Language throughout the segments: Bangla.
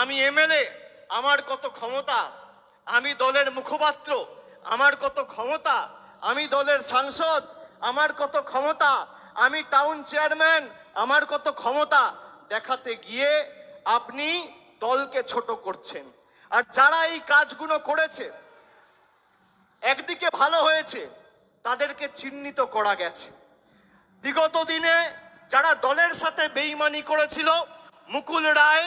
আমি এমএলএ, আমার কত ক্ষমতা? আমি দলের মুখপাত্র, আমার কত ক্ষমতা? আমি দলের সাংসদ, আমার কত ক্ষমতা? আমি টাউন চেয়ারম্যান, আমার কত ক্ষমতা? দেখাতে গিয়ে আপনি দলকে ছোট করছেন। আর যারা এই কাজগুলো করেছে, একদিকে ভালো হয়েছে, তাদেরকে চিহ্নিত করা গেছে। বিগত দিনে যারা দলের সাথে বেইমানি করেছিল, মুকুল রায়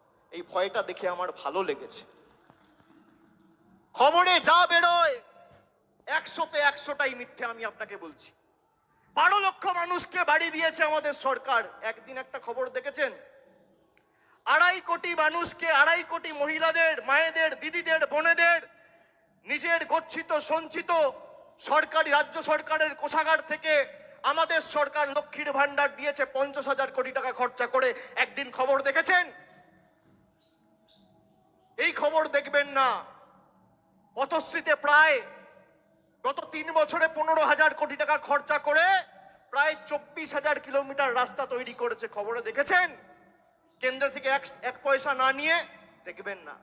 এই ভয়টা দেখে আমার ভালো লেগেছে। খবরে যা বেরোয়, একশোতে একশোটাই মিথ্যে আমি আপনাকে বলছি। বারো লক্ষ মানুষকে বাড়ি দিয়েছে আমাদের সরকার। একদিন একটা খবর দেখেছেন? আড়াই কোটি মানুষকে, আড়াই কোটি মহিলাদের, মায়েদের, দিদিদের, বোনেদের নিজের গচ্ছিত, সঞ্চিত সরকারি, রাজ্য সরকারের কোষাগার থেকে আমাদের সরকার লক্ষ্মীর ভান্ডার দিয়েছে পঞ্চাশ হাজার কোটি টাকা খরচা করে। একদিন খবর দেখেছেন? এই খবর দেখবেন না। পথশ্রীতে প্রায় গত তিন বছরে পনেরো হাজার কোটি টাকা খরচা করে প্রায় চব্বিশ হাজার কিলোমিটার রাস্তা তৈরি করেছে। খবরে দেখেছেন? কেন্দ্র থেকে এক পয়সা না নিয়ে দেখবেন না।